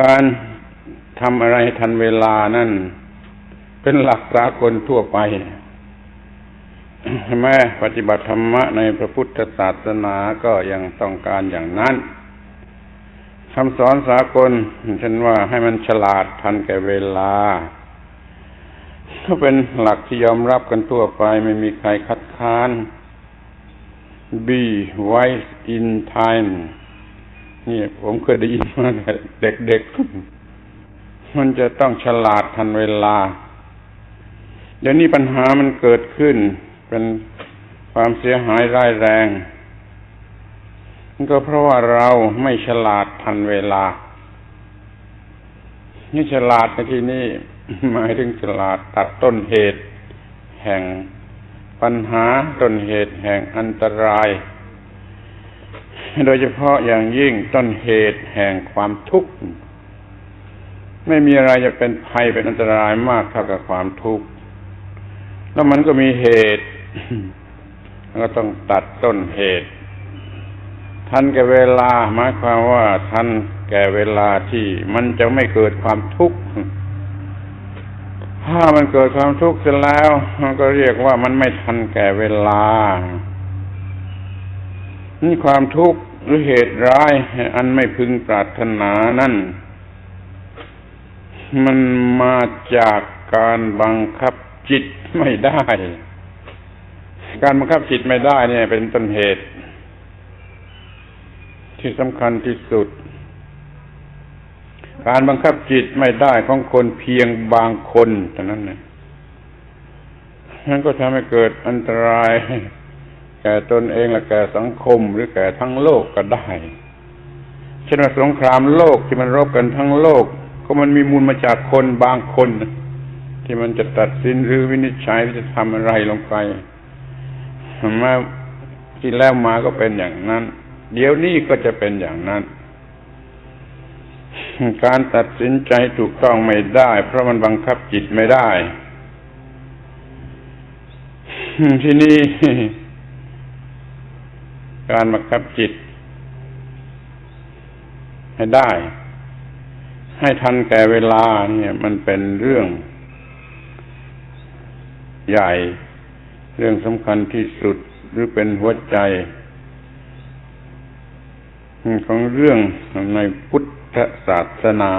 การทำอะไรทันเวลานั่น เป็นหลักสากลทั่วไปแม้ปฏิบัติธรรมะในพระพุทธศาสนาก็ยังต้องการอย่างนั้นคำสอนสากลฉันว่าให้มันฉลาดทันแก่เวลา ก็เป็นหลักที่ยอมรับกันทั่วไปไม่มีใครคัดค้าน be wise in time นี่ผมเคยได้ยินมาเด็กๆ มันจะต้องฉลาดทันเวลา เดี๋ยวนี้ปัญหามันเกิดขึ้น เป็นความเสียหายร้ายแรงนก็เพราะว่าเราไม่ฉลาดทันเวลา นี่ฉลาดในที่นี้หมายถึงฉลาดตัดต้นเหตุ แห่งปัญหาต้นเหตุแห่งอันตราย โดยเฉพาะอย่างยิ่งต้นเหตุแห่งความทุกข์ ไม่มีอะไรจะเป็นภัยเป็นอันตรายมากเท่ากับความทุกข์ แล้วมันก็มีเหตุแล้วก็ต้องตัดต้นเหตุ ทันแก่เวลาหมายความว่าทันแก่เวลาที่มันจะไม่เกิดความทุกข์ถ้ามันเกิดความทุกข์เสร็จแล้ว มันก็เรียกว่ามันไม่ทันแก่เวลา นี่ความทุกข์หรือเหตุร้าย อันไม่พึงปรารถนานั่น มันมาจากการบังคับจิตไม่ได้ การบังคับจิตไม่ได้เนี่ย เป็นต้นเหตุ ที่สำคัญที่สุด การบังคับจิตไม่ได้ของคนเพียงบางคนเท่านั้นนะนั่นก็ทำให้เกิดอันตราย ก่ตนเองและแก่สังคมหรือแก่ทั้งโลกก็ได้ เช่นว่าสงครามโลกที่มันรบกันทั้งโลก ก็มันมีมูลมาจากคนบางคน ที่มันจะตัดสินหรือวินิจฉัยจะทำอะไรลงไปมาที่แล้วมาก็เป็นอย่างนั้น เดี๋ยวนี้ก็จะเป็นอย่างนั้น การตัดสินใจถูกต้องไม่ได้ เพราะมันบังคับจิตไม่ได้ ที่นี่ การบังคับจิต ให้ได้ ให้ทันแก่เวลาเนี่ย มันเป็นเรื่องใหญ่ เรื่องสำคัญที่สุดหรือเป็นหัวใจของเรื่องในพุทธศาสนา